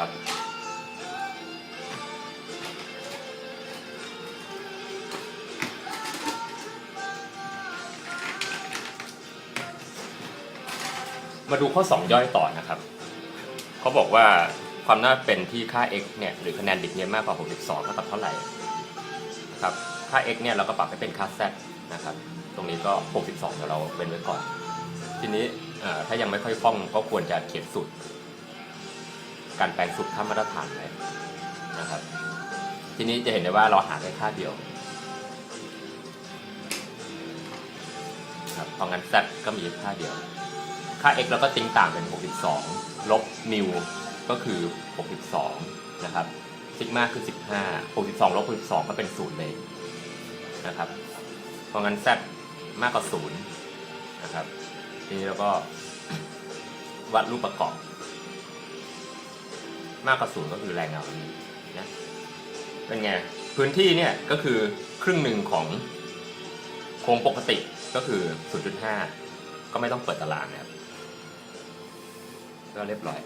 ครับ มาดูข้อ 2 ย่อยต่อนะครับ เขาบอกว่าความน่าเป็นที่ค่า x เนี่ยหรือคะแนนดิบเนี่ยมากกว่า 62เท่ากับเท่าไหร่นะครับค่า x เนี่ยเราก็ปรับให้เป็นค่า z นะครับ ตรงนี้ก็ 62เดี๋ยวเราเว้นไว้ก่อน ทีนี้ถ้ายังไม่ค่อยคล่องก็ควรจะเขียนสูตร การแปลงสูตรค่ามาตรฐานไว้นะครับ ทีนี้จะเห็นได้ว่าเราหาได้ค่าเดียวครับเพราะงั้น z ก็มีค่าเดียว ค่า x เราก็ติ้งต่างเป็น 62 ลบมิวก็คือ 62 นะครับซิกมาคือ 15 62ลบ62 ก็เป็น0เลยนะครับ เพราะงั้น z มากกว่า0นะครับ ทีนี้เราก็วัดรูปประกอบ มากกว่าศูนย์ก็คือแรงเงานี้นะเป็นไงพื้นที่เนี่ยก็คือครึ่งหนึ่งของโค้งปกติก็คือ 0.5 ก็ไม่ต้องเปิดตารางนะครับก็เรียบร้อย